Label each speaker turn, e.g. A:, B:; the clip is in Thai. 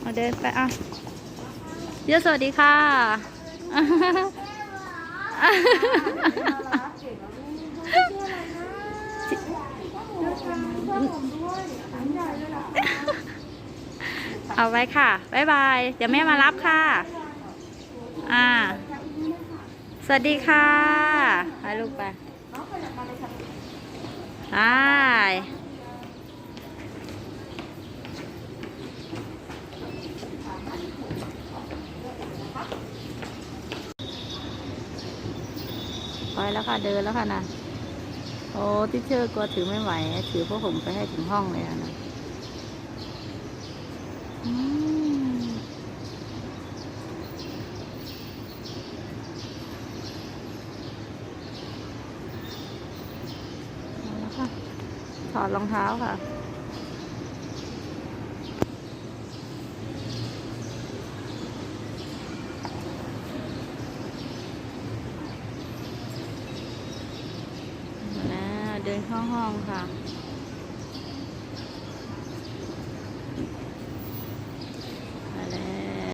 A: เอาเดินไปอะเยอะสวัสดีค่ะเอาไว้ค่ะบ๊ายบาย เดี๋ยวแม่มารับค่ะ อ่า สวัสดีค่ะไปลูกไปไป ไปแล้วค่ะ เดินแล้วค่ะนะโอ้ที่เชื่อกลัวถือไม่ไหว ถือพวกผมไปให้ถึงห้องเลยอะนะถอดรองเท้าค่ะ เดินเข้าห้องค่ะ